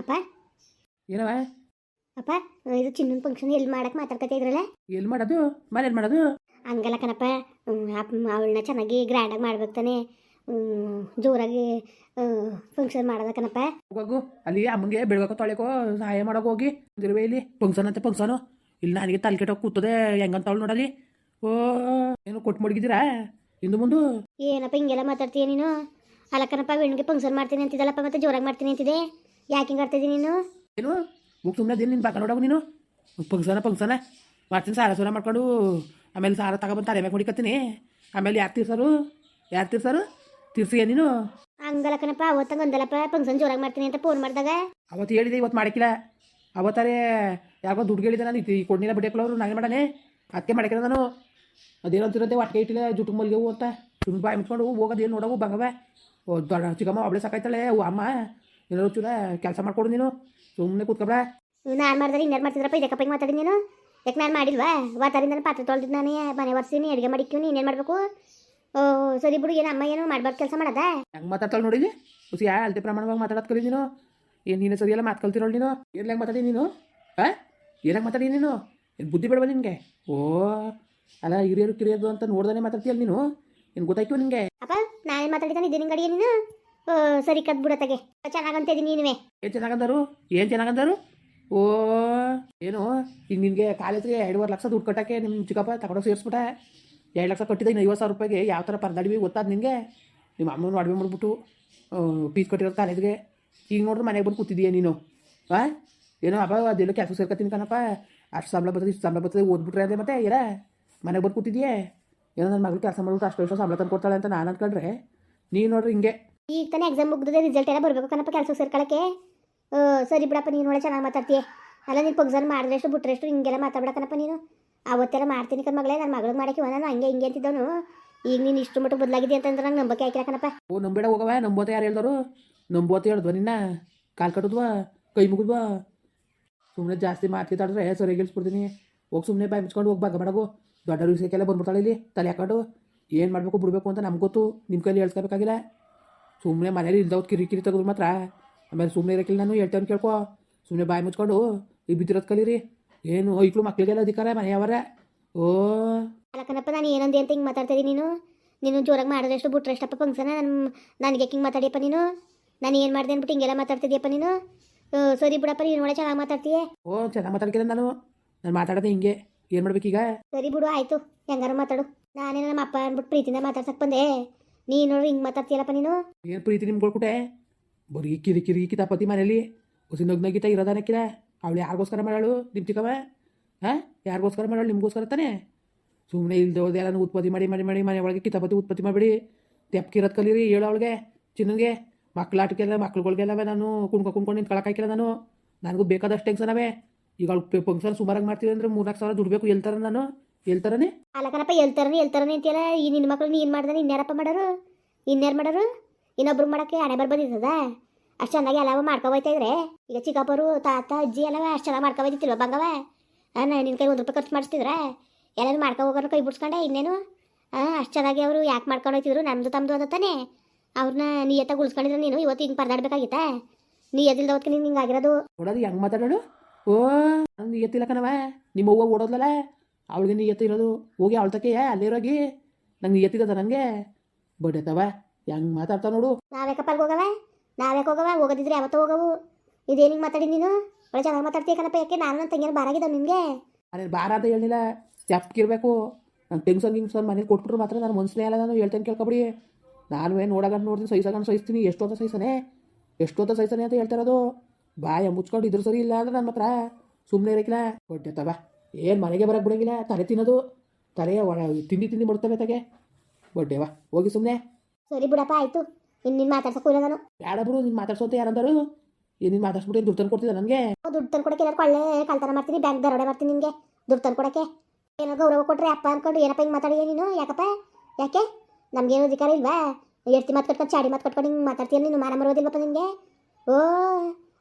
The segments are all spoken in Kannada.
ಅಪ್ಪ? ಏನವ? ಅಪ್ಪ ಇದು ಚಿನ್ನ ಫಂಕ್ಷನ್ ಎಲ್ಲಿ ಮಾಡಕ್ಕೆ ಮಾತಾಡ್ಕೊತಾ ಇದ್ರಲ್ಲ? ಎಲ್ಲಿ ಮಾಡೋದು? ಮನೇಲಿ ಮಾಡೋದು? ಹಂಗಲ್ಲ ಕಣಪ್ಪ. ಅವಳನ್ನ ಚೆನ್ನಾಗಿ ಗ್ರ್ಯಾಂಡಾಗಿ ಮಾಡ್ಬೇಕು ತಾನೆ. ಜೋರಾಗಿ ಫಂಕ್ಷನ್ ಮಾಡೋದ ಕಣಪ್ಪ. ಹೋಗು ಅಲ್ಲಿ ಅಮ್ಮಂಗೆ ಬೆಳಗಕ್ಕೆ ತೊಳೆಕೋ. ಸಹಾಯ ಮಾಡೋಕೆ ಹೋಗಿ. ಇರುವೆ ಇಲ್ಲಿ. ಫಂಕ್ಷನ್ ಅಂತ ಫಂಕ್ಷನು ಇಲ್ಲಿ ನನಗೆ ತಲೆ ಕೆಟ್ಟೋಗಿ ಕೂತದೆ. ಹೆಂಗಂತ ಅವಳು ನೋಡಲಿ ಓ ಏನು ಕೊಟ್ಟು ಮಡಗಿದ್ದೀರಾ? ಇಂದು ಮುಂದು? ಏನಪ್ಪ ಹಿಂಗೆಲ್ಲ ಮಾತಾಡ್ತೀಯ ನೀನು? ಅಲ್ಲ ಕಣಪ್ಪ ಹೆಣ್ಣಿಗೆ ಫಂಕ್ಷನ್ ಮಾಡ್ತೀನಿ ಅಂತಿದ್ದಲ್ಲಪ್ಪ ಮತ್ತೆ ಜೋರಾಗಿ ಮಾಡ್ತೀನಿ ಅಂತಿದೆ ಯಾಕೆ ಹಿಂಗೆ ಆಡ್ತಿದ್ದೀನಿ ನೀನು? ಏನು? ಮುಗ್ ಸುಮ್ಮನೆ ದಿನ ನಿನ್ನ ಪಕ್ಕ ನೋಡವು ನೀನು ಪಂಕ್ಸನ ಪಂಕ್ಸನ ಮಾಡ್ತೀನಿ ಸಾರ ಸೂರ ಮಾಡ್ಕೊಂಡು ಆಮೇಲೆ ಸಾರ ತಗೊಬಂದು ತಲೆ ಮ್ಯಾಗ ಹೊಡಿಕತ್ತೀನಿ ಆಮೇಲೆ ಯಾರು ತೀರ್ಸರು? ಯಾರು ತೀರ್ಸರು? ತೀರ್ಸಿಗೆ ನೀನು? ಹಂಗಲ್ಲ ಕಣಪ್ಪ ಅವತ್ತಂಗೆ ಅಂದಲ್ಲಪ್ಪ ಫಂಕ್ಷನ್ ಜೋರಾಗಿ ಮಾಡ್ತೀನಿ ಅಂತ ಫೋನ್ ಮಾಡಿದಾಗ. ಅವತ್ತು ಹೇಳಿದೆ ಇವತ್ತು ಮಾಡಕ್ಕಿಲ್ಲ ಅವತ್ತಾರೆ ಯಾಕೋ ದುಡ್ಡು ಹೇಳಿದೆ ನಾನು ಈ ಕೊಡ್ನಿಲ್ಲ ಬಿಡಕ್ಲ ಅವರು ನಾನೇ ಮಾಡಾನೆ ಅದಕ್ಕೆ ಮಾಡಕ್ಕಿಲ್ಲ ನಾನು. ಅದೇನೋ ಅಂತಿರಂತೆ ಒಟ್ಟಿಗೆ ಇಟ್ಟಿಲ್ಲ ಜುಟ್ಟು ಮಲ್ಗೆವು ಅಂತ. ಸುಮ್ಮನೆ ಬಾಯಿ ಮುಚ್ಕೊಂಡು ಹೋಗೋದೇನು ನೋಡವು ಬಂಗವೆ? ಓ ದೊಡ್ಡ ಚಿಕ್ಕಮ್ಮ ಒಬ್ಳೆ ಸಾಕಾಯ್ತಾಳೆ ಓ ಅಮ್ಮ. ಏನಾದ್ರು ಚೂರ ಕೆಲಸ ಮಾಡ್ಕೊಡು ನೀನು. ಸುಮ್ಮನೆ ಕೂತ್ಕೊಬ್ರ ನಾನು ಮಾಡಿದ್ರೆ ಇನ್ಯಾರು ಮಾಡ್ತಿದ್ರಪ್ಪ? ಇದಕ್ಕಪ್ಪ ಹಿಂಗೆ ಮಾತಾಡಿ ನೀನು? ಯಾಕೆ ನಾನು ಮಾಡಿಲ್ವಾ? ವಾತಾರಿಂದ ಪಾತ್ರೆ ತೊಳೆದಿದ್ದು ನಾನೇ. ಮನೆ ಒರೆಸಿನಿ ಅಡುಗೆ ನೀನು ಏನು ಮಾಡಬೇಕು? ಓ ಸರಿ ಬಿಡು ಏನು ಅಮ್ಮ ಏನು ಮಾಡ್ಬಾರ್ದು ಕೆಲಸ ಮಾಡದ? ಹೆಂಗೆ ಮಾತಾಡ್ತಾಳೆ ನೋಡಿದ್ವಿ ಹುಸಿ ಯಾ ಅಳತೆ ಪ್ರಮಾಣವಾಗಿ ಮಾತಾಡೋದು ಕಲಿ ನೀನು. ಏನು ನೀನು ಸರಿಯಲ್ಲ ಮಾತು ಕಲ್ತಿರೋಳು ನೀನು? ಏನು ಹೆಂಗೆ ಮಾತಾಡಿ ನೀನು? ಹಾಂ ಏನಾಗ ಮಾತಾಡಿ ನೀನು? ಏನು ಬುದ್ಧಿ ಬೇಡವಾ ನಿನಗೆ? ಓ ಅಲ್ಲ ಹಿರಿಯರು ಕಿರಿಯರು ಅಂತ ನೋಡ್ದಾನೆ ಮಾತಾಡ್ತೀಯಲ್ಲ ನೀನು? ಏನು ಗೊತ್ತಾಯ್ತು ನಿನಗೆ? ಅಪ್ಪ ನಾನೇನು ಮಾತಾಡಿದ್ದಾನೆ ಇದ್ದೀನಿ ಗಡಿಗೆ ನೀನು? ಸರಿ ಕದ್ ಬಿಡ ಚೆನ್ನಾಗಂತ ಇದೀನಿ ನೀನುವೆ. ಏನು ಚೆನ್ನಾಗಂದರು? ಏನು ಚೆನ್ನಾಗಂದರು? ಓ, ಏನು, ಈಗ ನಿನಗೆ ಕಾಲೇಜ್ಗೆ ಎರಡುವರೆ ಲಕ್ಷ ದುಡ್ಡು ಕಟ್ಟಕ್ಕೆ ನಿಮ್ಮ ಚಿಕ್ಕಪ್ಪ ತಗೊಂಡೋಗಿ ಸೇರಿಸ್ಬಿಟ್ಟ. ಎರಡು ಲಕ್ಷ ಕಟ್ಟಿದ ಇನ್ನು ಐವತ್ತು ಸಾವಿರ ರೂಪಾಯಿಗೆ ಯಾವ ಥರ ಪರದಾಡಿವಿ ಗೊತ್ತಾದ ನಿನಗೆ? ನಿಮ್ಮ ಅಮ್ಮನ ಅಡುಗೆ ಮಾಡಿಬಿಟ್ಟು ಫೀಸ್ ಕಟ್ಟಿರೋ ಕಾಲೇಜ್ಗೆ. ಈಗ ನೋಡಿದ್ರೆ ಮನೆಗೆ ಬಂದು ಕೂತಿದ್ದೀಯ ನೀನು. ಹಾಂ ಏನೋ ಅಪ್ಪ ಅದೆಲ್ಲೋ ಕೆಲಸ ಸೇರ್ಕೊತೀನಿ ಕಣಪ್ಪ. ಅಷ್ಟು ಸಂಬಳ ಬರ್ತದೆ, ಇಷ್ಟು ಸಂಬಳ ಬರ್ತದೆ, ಓದ್ಬಿಟ್ರೆ ಅದೇ ಮತ್ತೆ ಇರ? ಮನೆಗೆ ಬಂದು ಕೂತಿದ್ದೀಯೇ ಏನೋ ನನ್ನ ಮಗಳು ಕೆಲಸ ಮಾಡಿಬಿಟ್ಟು ಅಷ್ಟು ಸಂಬಳ ತಂದು ಕೊಡ್ತಾಳೆ ಅಂತ ನಾನು ಅಂದ್ಕೊಂಡ್ರೆ ನೀನು ನೋಡ್ರಿ ಹಿಂಗೆ. ಈಗ ತಾನೇ ಎಕ್ಸಾಮ್ ಮುಗ್ದಿದೆ ರಿಸಲ್ಟ್ ಎಲ್ಲ ಬರಬೇಕು ಕಣಪ್ಪ ಕೆಲಸ ಸೇರ್ಕೊಳಕ್ಕೆ. ಸರಿ ಬಿಡಪ್ಪ, ನೀನು ಒಳ್ಳೆ ಚೆನ್ನಾಗಿ ಮಾತಾಡ್ತೀಯ. ಅಲ್ಲ, ನೀನು ಫಂಕ್ಷನ್ ಮಾಡಿದ್ರೆಷ್ಟು ಬಿಟ್ಟರೆಷ್ಟು ಹಿಂಗೆಲ್ಲ ಮಾತಾಡ್ಬಿಡಕನಪ್ಪ ನೀನು. ಅವತ್ತೆಲ್ಲ ಮಾಡ್ತೀನಿ ಕಣ ಮಗಳೇ ನನ್ನ ಮಗಳಿಗೆ ಮಾಡಕ್ಕೆ ನಾನು ಹಂಗೆ ಹಿಂಗೆ ಅಂತಿದ್ದವನು. ಈಗ ನೀನು ಇಷ್ಟು ಮಟ್ಟ ಬದಲಾಗಿದೆ ಅಂತಂದ್ರೆ ನಂಗೆ ನಂಬಕ್ಕೆ ಆಯ್ಕಿಲ್ಲ ಕಣಪ್ಪ. ಓ, ನಂಬೇಡ ಹೋಗವ ನಂಬೋತ ಯಾರು ಹೇಳ್ದವರು ನಂಬೋತ ಹೇಳಿದ್ವ ನಿನ್ನ? ಕಾಲು ಕಟ್ಟಿದ್ವಾ? ಕೈ ಮುಗಿದ್ವಾ? ಸುಮ್ಮನೆ ಜಾಸ್ತಿ ಮಾತಾಡಿದ್ರೆ ಸರಿ ಗೆಲ್ಸ್ಬಿಡ್ತೀನಿ ಹೋಗಿ ಸುಮ್ಮನೆ ಬಾಯಿ ಮುಚ್ಕೊಂಡು ಹೋಗಿ ಬಾಗ ಮಾಡಗು. ದೊಡ್ಡ ವಿಷಯಕ್ಕೆಲ್ಲ ಬಂದ್ಬಿಡ್ತಾಳೆ ಇಲ್ಲಿ, ತಲೆ ಹಾಕೊಂಡು. ಏನು ಮಾಡಬೇಕು, ಬಿಡಬೇಕು ಅಂತ ನಮ್ಗೆ ಗೊತ್ತು. ನಿಮ್ಮ ಕೈಲಿ ಹೇಳ್ಸ್ಕೋಬೇಕಾಗಿಲ್ಲ. ಸುಮ್ಮನೆ ಮನೇಲಿ ಕಿರಿ ಕಿರಿ ತೆಗೆದು ಮಾತ್ರ. ಆಮೇಲೆ ಸುಮ್ಮನೆ ಇರೋಕ್ಕಿಲ್ಲ ನಾನು ಹೇಳ್ತೇನೆ ಕೇಳ್ಕೊ. ಸುಮ್ಮನೆ ಬಾಯಿ ಮುಚ್ಕೊಂಡು ಈ ಬಿದ್ದಿರೋದು ಕಲೀರಿ. ಏನು? ಐಕ್ಳು ಮಕ್ಳಿಗೆಲ್ಲ ಅಧಿಕಾರ ಮನೆಯವರ? ಓ. ಅಲ್ಲಕ್ಕನಪ್ಪ ನಾನು ಏನಂದೆ ಅಂತ ಹಿಂಗೆ ಮಾತಾಡ್ತಾ ಇದೀನಿ ನೀನು? ನೀನು ಜೋರಾಗಿ ಮಾಡಿದ್ರೆಷ್ಟು ಬಿಟ್ರೆಷ್ಟಪ್ಪ ಫಂಕ್ಷನ ನನ್ನ ನನಗೆ ಹಿಂಗೆ ಮಾತಾಡಿಯಪ್ಪ ನೀನು? ನಾನು ಏನು ಮಾಡಿದೆ ಅಂದ್ಬಿಟ್ಟು ಹಿಂಗೆಲ್ಲ ಮಾತಾಡ್ತಿದ್ಯಪ್ಪ ನೀನು? ಸರಿ ಬಿಡಪ್ಪ ನೀನು ಒಳ್ಳೆ ಚೆನ್ನಾಗಿ ಮಾತಾಡ್ತೀಯ? ಓ ಚೆನ್ನಾಗಿ ಮಾತಾಡ್ಕಿಲ್ಲ ನಾನು. ನಾನು ಮಾತಾಡೋದು ಹಿಂಗೆ. ಏನು ಮಾಡ್ಬೇಕೀಗ ಸರಿ ಬಿಡು ಆಯಿತು. ಹೆಂಗಾರ ಮಾತಾಡು. ನಾನೇ ನಮ್ಮ ಅಪ್ಪ ಅಂದ್ಬಿಟ್ಟು ಪ್ರೀತಿಯಿಂದ ಮಾತಾಡ್ಸಕ್ ಬಂದೆ. ನೀನು ಹಿಂಗೆ ಮಾತಾಡ್ತೀಯಲ್ಲಪ್ಪ ನೀನು? ಏನು ಪ್ರೀತಿ ನಿಮ್ಗೆ ಕೊಟ್ಬಿಟ್ಟೆ ಬರೀ ಕಿರಿ ಕಿರಿ ಕಿತಾಪತಿ ಮನೇಲಿ. ಹೊಸಿ ನಗ್ ನಗಿತ ಇರೋದನಕ್ಕಿಲ್ಲ ಅವಳು ಯಾರಿಗೋಸ್ಕರ ಮಾಡಾಳು ನಿಮ್ಮ ಚಿಕ್ಕವ ಹಾಂ? ಯಾರಿಗೋಸ್ಕರ ಮಾಡಾಳು ನಿಮಗೋಸ್ಕರ ತಾನೇ? ಸುಮ್ಮನೆ ಇಲ್ದೆ ಹೋದೆ ಎಲ್ಲ ಉತ್ಪತ್ತಿ ಮಾಡಿ ಮಾಡಿ ಮಾಡಿ ಮನೆ ಒಳಗೆ ಕಿತಾಪತಿ ಉತ್ಪತ್ತಿ ಮಾಡಿಬಿಡಿ. ತೆಪ್ಕಿರೋದು ಕಲೀರಿ ಹೇಳು ಅವಳಿಗೆ ಚಿನ್ನನಿಗೆ ಮಕ್ಕಳಾಟಕ್ಕೆಲ್ಲ ಮಕ್ಳುಗಳಿಗೆಲ್ಲ ನಾನು ಕುಣ್ಕೊ ಕುಣ್ಕೊಂಡು ಹಾಕಿಲ್ಲ ನಾನು. ನನಗೂ ಬೇಕಾದಷ್ಟು ಟೆನ್ಷನ್ ಈಗ ಅವ್ಳು ಫಂಕ್ಷನ್ ಸುಮಾರಾಗಿ ಮಾಡ್ತೀವಿ ಅಂದರೆ ಮೂರ್ನಾಲ್ಕು ಸಾವಿರ ದುಡ್ಬೇಕು ಎಲ್ತಾರ ನಾನು. ಎಲ್ತಾರನೇ ಅಲ್ಲ ಕಣಪ್ಪ ಹೇಳ್ತಾರನೆ ಹೇಳ್ತಾರನೆ ಅಂತೀಯಲ್ಲ ಈ ನಿನ್ನ ಮಕ್ಳು ನೀನು ಮಾಡ್ದೆ ಇನ್ಯಾರಪ್ಪ ಮಾಡೋರು? ಇನ್ಯಾರು ಮಾಡೋರು? ಇನ್ನೊಬ್ರು ಮಾಡಕ್ಕೆ ಹಣೆ ಬರ್ ಬಂದಿರ್ತದ ಅಷ್ಟು ಚೆನ್ನಾಗಿ ಎಲ್ಲವ ಮಾಡ್ಕೊ ಹೋಯ್ತಾ ಇದ್ರೆ? ಈಗ ಚಿಕ್ಕಪ್ಪರು ತಾತ ಅಜ್ಜಿ ಎಲ್ಲವ ಅಷ್ಟು ಚೆನ್ನಾಗಿ ಮಾಡ್ಕೊ ಹೋಯ್ತಿಲ್ವ ಬಂಗವ? ಅಣ್ಣ ನಿನ್ನ ಕೈ ಒಂದು ರೂಪಾಯಿ ಖರ್ಚು ಮಾಡಿಸ್ತಿದ್ರ? ಎಲ್ಲರೂ ಮಾಡ್ಕೊ ಹೋಗೋರು ಕೈ ಬಿಡ್ಸ್ಕೊಂಡೆ ಇನ್ನೇನು? ಹಾಂ ಅಷ್ಟು ಚೆನ್ನಾಗಿ ಅವರು ಯಾಕೆ ಮಾಡ್ಕೊಂಡು ಹೋಯ್ತಿದ್ರು? ನಮ್ಮದು ತಮ್ಮದು ಅದತ್ತಾನೆ ತಾನೆ. ಅವ್ರನ್ನ ಎತ್ತ ಉಳಿಸ್ಕೊಂಡಿದ್ರೆ ನೀನು? ಇವತ್ತು ಹಿಂಗೆ ಪರದಾಡ್ಬೇಕಾಗಿತ್ತ? ನೀ ಎದಿಲ್ದ ಹೊತ್ಕೆ ನೀನು ಹಿಂಗೆ ಆಗಿರೋದು? ನೋಡೋದು ಹೆಂಗೆ ಮಾತಾಡೋಳು ಓ ನಂಗೆ ಎತ್ತಿಲ್ಲ ಕಣವ ನಿಮ್ಮ ಅವ್ವ ಓಡೋದ್ಲಲ್ಲ ಅವಳಿಗೆ ನೀ ಎತ್ತಿರೋದು ಹೋಗಿ ಅವಳ ತಕ್ಕೆ ಅಲ್ಲಿರೋಗಿ ನಂಗೆ ಎತ್ತಿದ ನನಗೆ ಬಡತವ ಹೆಂಗ್ ಮಾತಾಡ್ತಾ ನೋಡು. ನಾವ್ಯಾಕಪ್ಪ ಅಲ್ಲಿಗೆ ಹೋಗವ? ನಾವ್ಯಾಕೆ ಹೋಗವ? ಹೋಗದಿದ್ರೆ ಯಾವತ್ತೋ ಹೋಗವು. ಇದೇನಿಗೆ ಮಾತಾಡಿ ನೀನು? ಒಳ್ಳೆ ಚೆನ್ನಾಗಿ ಮಾತಾಡ್ತೀಯ ಕಣಪ್ಪ ಯಾಕೆ? ನಾನು ನನ್ನ ತಂಗಿನ ಬಾರಾಗಿದ್ದಾವೆ ನಿನಗೆ. ಅದೇ ಬಾರ ಅಂತ ಹೇಳಿಲ್ಲ ಇರಬೇಕು. ನಾನು ಟೆನ್ಷನ್ ಗಿಂಗ್ಸನ್ ಮನೇಲಿ ಕೊಟ್ಬಿಟ್ರು ಮಾತ್ರ ನಾನು ಮನ್ಸನೇ ಅಲ್ಲ ನಾನು ಹೇಳ್ತೇನೆ ಕೇಳ್ಕೊಬಿಡಿ. ನಾನು ಏನು ನೋಡಗಂಡು ನೋಡ್ತೀನಿ ಸಹಿಸಗಂಡು ಸಹಿಸ್ತೀನಿ ಎಷ್ಟೊತ್ತ ಸಹಿಸನೆ? ಎಷ್ಟೊತ್ತ ಸಹಿಸನೆ ಅಂತ ಹೇಳ್ತಿರೋದು ಬಾಯ ಮುಚ್ಕೊಂಡು ಇದ್ರ ಸರಿ ಇಲ್ಲ ಅಂದ್ರೆ ನನ್ನ ಹತ್ರ. ಸುಮ್ಮನೆ ಇರಕ್ಕಿಲ್ಲ ಹೊಟ್ಟೆತ್ತವ ಏನು ಮನೆಗೆ ಬರಕ್ಕೆ ಬಿಡೋಂಗಿಲ್ಲ ತಲೆ ತಿನ್ನೋದು ತಲೆಯ ಒಳ ತಿಂಡಿ ತಿಂಡಿ ಮಾಡ್ತವೆ ತಗೆ. ಬಡ್ಡೇವಾ ಹೋಗಿ ಸುಮ್ಮನೆ ಸರಿ ಬಿಡಪ್ಪ ಆಯಿತು. ಇನ್ನು ನೀನು ಮಾತಾಡ್ಸಕ್ಕೂ ಇಲ್ಲ ನಾನು. ಯಾಡ ಬಿಡು ನೀನು ಮಾತಾಡ್ಸೋತ ಯಾರಂದರು? ಏನು ನೀನು ಮಾತಾಡ್ಸ್ಬಿಟ್ಟು ದುಡ್ಡು ತಂದು ಕೊಡ್ತಿದ್ದ ನನಗೆ? ದುಡ್ಡು ತಂದು ಕೊಡಕ್ಕೆ ಏನಾರು ಒಳ್ಳೆ ಕಳ್ತನ ಮಾಡ್ತೀನಿ ಬ್ಯಾಂಕ್ ದರೋಡೆ ಮಾಡ್ತೀನಿ ನಿಮಗೆ ದುಡ್ಡು ತಂದು ಕೊಡಕ್ಕೆ. ಏನೋ ಗೌರವ ಕೊಟ್ಟರೆ ಅಪ್ಪ ಅಂದ್ಕೊಂಡು ಏನಪ್ಪ ಹಿಂಗೆ ಮಾತಾಡಿ ನೀನು? ಯಾಕಪ್ಪ? ಯಾಕೆ? ನಮ್ಗೇನು ಅಧಿಕಾರ ಇಲ್ವಾ? ಎರ್ತಿ ಮಾತು ಕಟ್ಕೊಂಡು ಚಾಡಿ ಮಾತು ಕಟ್ಕೊಂಡು ಹಿಂಗೆ ಮಾತಾಡ್ತೀಯ ನೀನು? ಮಾನ ಮರೋದಿಲ್ವಪ್ಪ ನಿಮಗೆ ಓ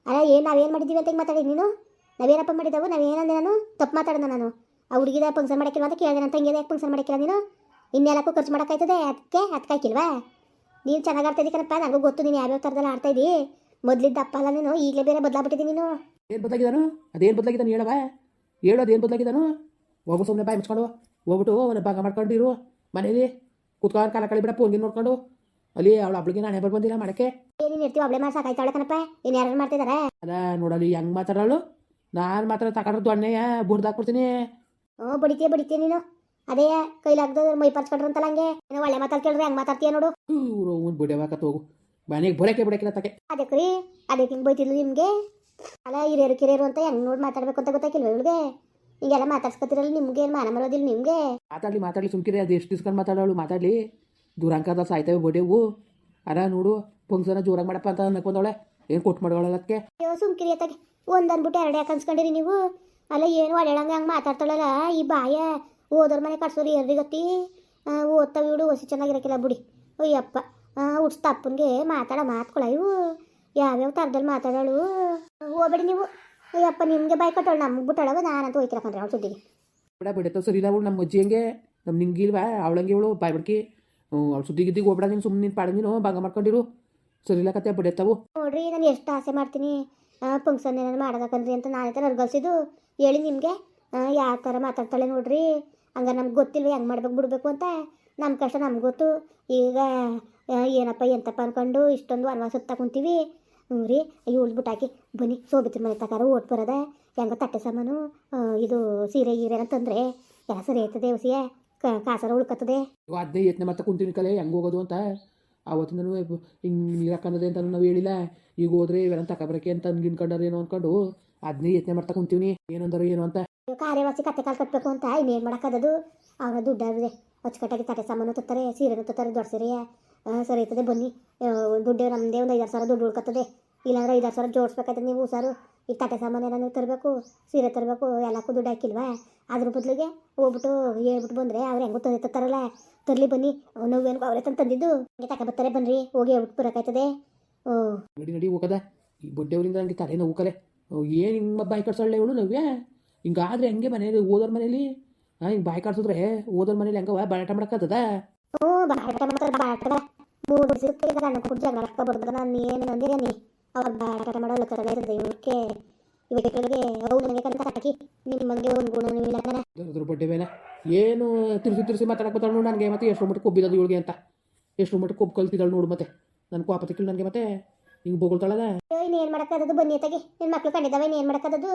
ಅಲ್ಲ ಏನು ನಾವೇನು ಮಾಡಿದ್ದೀವಿ ಅಂತ ಹಿಂಗೆ ಮಾತಾಡಿ ನೀನು? ನಾವೇನಪ್ಪ ಮಾಡಿದವು? ನಾವೇನಂದೆ ನಾನು? ತಪ್ಪು ಮಾತಾಡಿದ ನಾನು. ಆ ಹುಡುಗಿದ ಫಂಕ್ಷನ್ ಮಾಡಕ್ಕಿಲ್ವ ಅಂತ ಕೇಳಿದೆ ನನ್ನ ತಂಗಿದ ಯಾಕೆ ಫಂಕ್ಷನ್ ಮಾಡಕ್ಕಿಲ್ಲ ನೀನು? ಇನ್ನೆಲ್ಲಕ್ಕೂ ಖರ್ಚು ಮಾಡೋಕ್ಕಾಯ್ತದೆ? ಅದಕ್ಕೆ? ಅದಕ್ಕೆ ಹಾಕಿಲ್ವಾ? ನೀನು ಚೆನ್ನಾಗಿ ಆಡ್ತಾ ಇದ್ದೀ ಕಣಪ್ಪ. ನನಗೂ ಗೊತ್ತು ನೀನು ಯಾವ್ಯಾವ ಥರದಲ್ಲಿ ಆಡ್ತಾ ಇದ್ದೀ ಮೊದಲಿದ್ದ ಅಪ್ಪ ಅಲ್ಲ ನೀನು. ಈಗಲೇ ಬೇರೆ ಬದಲಾಗ್ಬಿಟ್ಟಿದ್ದೀನಿ ನೀನು. ಏನು ಬದಲಾಗಿದ್ದಾನು? ಅದೇನು ಬದಲಾಗಿದ್ದಾನು ಹೇಳವ ಹೇಳು ಅದೇನು ಬದಲಾಗಿದ್ದಾನು? ಹೋಗು ಸುಮ್ಮನೆ ಬಾಯಿ ಮುಚ್ಕೊಂಡು. ಹೋಗ್ಬಿಟ್ಟು ಅವನ ಭಾಗ ಮಾಡ್ಕೊಂಡಿರು ಮನೇಲಿ ಕುತ್ಕೊಂಡು ಕಾಲ ಕಳಿಬಿಡ ಫೋನ್ಗೆ ನೋಡ್ಕೊಂಡು. ಅಲ್ಲಿ ಅವಳು ಅಬ್ಳಿಗೆ ನಾನು ಬಂದಿಲ್ಲ ಮಾಡಕ್ಕೆ. ಏನೇನು ಇರ್ತೀವಿ ಅವಳೆ ಮಾಡಿ ಸಾಕಾಯ್ತಾಳೆ ಕಣಪ್ಪ. ಇನ್ನು ಯಾರು ಮಾಡ್ತಿದ್ದಾರೆ ಅದ ನೋಡಲಿ ಹೆಂಗೆ ಮಾತಾಡೋಳು ನಾನು ಮಾತ್ರ ತಗೊಂಡ್ರೆ ದೊಣ್ಣೆಯ ಬುಡ್ದಾಕ್ಬಿಡ್ತೀನಿ ಹ್ಞೂ ಬಡಿತೀಯ ಬಡಿತೀಯ ನೀನು. ಅದೇ ಕೈಲಾಗ್ದ ಮೈ ಪರ್ಚ್ಕೊಂಡ್ರಂತಲ್ಲ ಹಂಗೆ. ಒಳ್ಳೆ ಮಾತಾಡ್ ಕೇಳ್ರಿ ಹೆಂಗೆ ಮಾತಾಡ್ತೀಯ ನೋಡು. ಇವರು ಒಂದು ಬಿಡವಾಕತ್ ಹೋಗು. ಮನೆಗೆ ಬರೋಕೆ ಬಿಡಕ್ಕಿಲ್ಲ ತಕ್ಕೆ ಅದಕ್ಕೆ ರೀ ಅದಕ್ಕೆ ಹಿಂಗೆ ಬೈತಿದ್ಲು ನಿಮಗೆ. ಅಲ್ಲ ಹಿರಿಯರು ಕಿರಿಯರು ಅಂತ ಹೆಂಗೆ ನೋಡಿ ಮಾತಾಡ್ಬೇಕು ಅಂತ ಗೊತ್ತಾಗಿಲ್ವ ಇವಳಿಗೆ. ಹಿಂಗೆಲ್ಲ ಮಾತಾಡ್ಸ್ಕೊತಿರಲ್ಲ ನಿಮ್ಗೆ ಏನು ಮಾನ ಮರೋದಿಲ್ಲ ನಿಮಗೆ. ಮಾತಾಡಲಿ ಮಾತಾಡಲಿ ಸುಮ್ಕಿರಿ ಅದು ಎಷ್ಟು ದಿವ್ಸಕೊಂಡು ಮಾತಾಡೋಳು ಮಾತಾಡಲಿ. ದೂರಾಂಕದ ಸಾಯ್ತವೆ ಬಡಿಯವು ಅರ ನೋಡು ಫಂಕ್ಷನ ಜೋರಾಗಿ ಮಾಡಪ್ಪ ಅಂತ ಅನ್ಕೊಂಡವಳೆ. ಏನು ಕೊಟ್ಟು ಮಾಡೋಳಲ್ಲ ಅದಕ್ಕೆ ಅಯ್ಯೋ ಸುಮ್ಕಿರಿ ಅತ್ತಾಗೆ. ಒಂದು ಅಂದ್ಬಿಟ್ಟು ಎರಡು ಯಾಕೆ ಅನ್ಸ್ಕೊಂಡಿರಿ ನೀವು? ಅಲ್ಲ ಏನು ಒಳ್ಳೆಳಂಗೆ ಹಂಗೆ ಮಾತಾಡ್ತಾಳಲ್ಲ ಈ ಬಾಯ ಓದೋರ್ ಮನೆ ಕಟ್ಸೋರು ಎಲ್ರಿ ಗೊತ್ತಿ ಓದ್ತಾವ ಇಡು ಹೊಸಿ ಚೆನ್ನಾಗಿರಕ್ಕಿಲ್ಲ ಬಿಡಿ. ಅಯ್ಯಪ್ಪ ಹುಡ್ಸ್ತ ಮಾತಾಡ ಮಾತಾಡೋ ಮಾತುಗಳ ಇವು. ಯಾವ್ಯಾವ ಥರದಲ್ಲಿ ಮಾತಾಡೋಳು? ಹೋಗ್ಬೇಡಿ ನೀವು. ಅಯ್ಯಪ್ಪ ನಿಮಗೆ ಬಾಯ್ ಕಟ್ಟೋಳು ನಮ್ಗೆ ಬಿಟ್ಟೊಳಗ ನಾನಂತೂ ಹೋಯ್ತಿಲ್ಲ ಕಂಡ್ರೆ ಅವಳು ಸುದ್ದಿಗೆ. ಬಿಡ ಬಿಡತ್ತೋ ಸರಿ ಅವಳು ನಮ್ಮ ಅಜ್ಜಿ ಹಂಗೆ ನಮ್ಮ ನಿಂಗಿಲ್ವಾ? ಅವಳಂಗೆ ಇವಳು ಬಾಯ್ ಬಿಡ್ಕಿ. ಅವ್ಳು ಸುದ್ದಿ ಗಿದ್ದಿಗೆ ಹೋಗ್ಬೇಡ ನೀನು ಸುಮ್ಮನೆ ಪಾಡ ನೀನು ಭಾಗ ಮಾಡ್ಕೊಂಡಿರು. ಸರಿ ಇಲ್ಲ ಕತೆ ಬಿಡತ್ತವು ನೋಡ್ರಿ ನಾನು ಎಷ್ಟು ಆಸೆ ಮಾಡ್ತೀನಿ. ಫಂಕ್ಷನ್ ಏನಾದ್ರು ಮಾಡೋದಕ್ಕನ್ರಿ ಅಂತ ನಾನು ಥರ ಅರ್ಗಲ್ಸಿದ್ದು ಹೇಳಿ ನಿಮಗೆ. ಯಾವ ಥರ ಮಾತಾಡ್ತಾಳೆ ನೋಡ್ರಿ. ಹಂಗಾರೆ ನಮ್ಗೆ ಗೊತ್ತಿಲ್ಲ ಹೆಂಗೆ ಮಾಡ್ಬೇಕು ಬಿಡಬೇಕು ಅಂತ. ನಮ್ಮ ಕಷ್ಟ ನಮ್ಗೆ ಗೊತ್ತು. ಈಗ ಏನಪ್ಪ, ಎಂತಪ್ಪ ಅನ್ಕೊಂಡು ಇಷ್ಟೊಂದು ಅನ್ವಾಸ ಸುತ್ತಾ ಕುಂತೀವಿ. ಹ್ಞೂ ರೀ. ಇವಳು ಬಿಟ್ಟಾಕಿ ಬನ್ನಿ, ಸೋಬಿತ್ರ ಮನೆ ತಕಾರ ಓಟ್ ಬರೋದ. ಹೆಂಗ ತಟ್ಟೆ ಸಾಮಾನು ಇದು ಸೀರೆ ಗೀರೆ ಅಂತಂದ್ರೆ ಎಲ್ಲ ಸರಿ ಆಯ್ತದೆ ಕಾಸರ ಉಳ್ಕತ್ತದೆ. ಅದನ್ನೇ ಯತ್ನೆ ಕುಂತೀನಿ ಕಲೆ. ಹೆಂಗೆ ಹೋಗೋದು ಅಂತ. ಆವತ್ತಿಂದನೂ ಹಿಂಗೆ ನೀರು ಹಾಕೋದೇ ಅಂತ ನಾವು ಹೇಳಿಲ್ಲ. ಈಗ ಹೋದ್ರೆ ಇವೆಲ್ಲ ತಗೊಬರಕ್ಕೆ ಅಂತ ಅನ್ಗಿನ್ಕೊಂಡಾರ ಏನೋ ಅನ್ಕೊಂಡು ಅದನ್ನೇ ಯತ್ನೆ ಮಾಡ್ತಾ ಕುಂತೀವಿ ಏನಂದರು ಏನು ಅಂತ. ಕಾರ್ಯವಾಸಿ ಕತ್ತೆ ಕಾಲು ಕಟ್ಟಬೇಕು ಅಂತ ಇನ್ನೇನು ಮಾಡೋಕ್ಕದದು? ಅವರ ದುಡ್ಡಾಗಿದೆ ಅಚ್ಚುಕಟ್ಟಾಗಿ ತಟ್ಟೆ ಸಾಮಾನು ತತ್ತಾರೆ ಸೀರೆನೂ ತತ್ತಾರೆ ದೊಡ್ಡ ಸೀರೆ ಸರಿ ಆಯ್ತದೆ ಬನ್ನಿ. ದುಡ್ಡು ನಮ್ಮದೇ ಒಂದು ಐದಾರು ಸಾವಿರ ದುಡ್ಡು ಉಳ್ಕೊತದೆ ಇಲ್ಲಾಂದ್ರೆ ಐದಾರು ಸಾವಿರ ಜೋಡಿಸ್ಬೇಕಾಯ್ತದೆ ನೀವು ಸಾರು ಈಗ ತಟ್ಟೆ ಸಾಮಾನು ನೀವು ತರಬೇಕು ಸೀರೆ ತರಬೇಕು ಎಲ್ಲಕ್ಕೂ ದುಡ್ಡು ಹಾಕಿಲ್ವಾ? ಅದ್ರ ಬದಲಿಗೆ ಹೋಗ್ಬಿಟ್ಟು ಹೇಳ್ಬಿಟ್ಟು ಬಂದರೆ ಅವ್ರು ಹೆಂಗೂ ತಂದೆ ತರಲ್ಲ ತರಲಿ ಬನ್ನಿ ನೋವೇನು ಅವರೇ ತಂದು ತಂದಿದ್ದು. ಹಂಗೆ ತಕ ಬರ್ತಾರೆ ಬನ್ರಿ ಹೋಗಿ ಹೇಳ್ಬಿಟ್ಟು ಬರೋಕ್ಕಾಯ್ತದೆ. ಹ್ಞೂ. ನಡಿ ನಡಿ ಹೋಗದ. ಈ ಬಡ್ಡೆಯವರಿಂದ ನನಗೆ ತಲೆ ನೋವು ಕಲೆ. ಏನು ಹಿಂಗೆ ಬಾಯಿ ಕಟ್ಸೊಳ್ಳೆ ಇವಳು ನವ್ಯ ಹಿಂಗಾದ್ರೆ ಹೆಂಗೆ ಮನೇಲಿ ಓದೋರ್ ಮನೇಲಿ? ಹಾಂ ಹಿಂಗೆ ಬಾಯಿ ಕಾಡ್ಸಿದ್ರೆ ಓದೋರ್ ಮನೇಲಿ ಹೆಂಗವ ಬರಾಟ ಮಾಡಕ್ಕತ್ತದ ಹ್ಞೂ ಬಾಟ ಮಾಡ್ತಾರೆ ಬಾಟ ಮೂರು ದಿವಸಕ್ಕೆ ಗಂಡ ಕುಡ್ಜಾಗ ನಾನು ಏನು ನಂದಿರ ನೀ ಅವ್ರು ಬಾಟ ಮಾಡೋ ಕರಗೈತದೆ ಇವಕ್ಕೆ ಇವಕ್ಕೆ ಅವು ನನಗೆ ಕನಕ ಹಾಕಿ ನಿಮ್ಮಂಗೆ ಒಂದು ಗುಣ ಇಲ್ಲ ಕಣ ಅದ್ರ ಬಡ್ಡೆ ಮೇಲೆ. ಏನು ತಿರ್ಸಿ ತಿರ್ಸಿ ಮಾತಾಡಕ್ಕೆ ಬತ್ತಾಳು ನೋಡು ನನಗೆ ಮತ್ತೆ. ಎಷ್ಟು ಮಟ್ಟಿಗೆ ಕೊಬ್ಬಿರೋದು ಇವಳಿಗೆ ಅಂತ. ಎಷ್ಟು ಮಟ್ಟಿಗೆ ಕೊಬ್ಬು ಕಲ್ತಿದ್ದಾಳು ನೋಡು ಮತ್ತೆ. ನನ್ನ ಕೋಪ ತಿಕ್ಕಿಲ್ಲ ನನಗೆ ಮತ್ತೆ. ಹಿಂಗೆ ಬೊಗಳ್ತಾಳದ ಇನ್ನೇನು ಮಾಡೋಕ್ಕಾದದು ಬನ್ನಿ ತಗೆ ನಿನ್ನ ಮಕ್ಳು ಕಂಡಿದ್ದಾವೆ ಇನ್ನೇನು ಮಾಡೋಕ್ಕದದು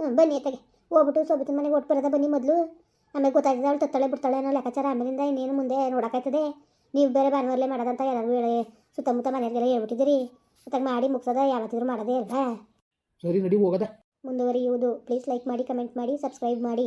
ಬನ್ನಿ ತಗೆ ಹೋಗ್ಬಿಟ್ಟು ಸೋಬಿತ ಮನೆಗೆ ಒಟ್ಟು ಬರೋದ ಬನ್ನಿ ಮೊದಲು. ಆಮೇಲೆ ಗೊತ್ತಾಯ್ತದೆ ಅವಳು ತತ್ತಳೆ ಬಿಡ್ತಾಳೆ. ಅನ್ನೋ ಲೆಕ್ಕಾಚಾರ ಆಮೇಲಿಂದ ಇನ್ನೇನು ಮುಂದೆ ನೋಡೋಕ್ಕಾಯ್ತದೆ. ನೀವು ಬೇರೆ ಭಾನುವಾರಲೇ ಮಾಡೋದಂತ ಎಲ್ಲರಿಗೂ ಹೇಳಿ ಸುತ್ತಮುತ್ತ ಮನೆಯವರಿಗೆಲ್ಲ ಹೇಳ್ಬಿಟ್ಟಿದ್ದೀರಿ. ಅತ್ತಾಗ ಮಾಡಿ ಮುಗ್ಸೋದ ಯಾವತ್ತಿದ್ರು ಮಾಡೋದೇ ಅಲ್ವಾ ಸರಿ ನಡಿ ಹೋಗದ. ಮುಂದುವರಿಯುವುದು. ಪ್ಲೀಸ್ ಲೈಕ್ ಮಾಡಿ ಕಮೆಂಟ್ ಮಾಡಿ ಸಬ್ಸ್ಕ್ರೈಬ್ ಮಾಡಿ.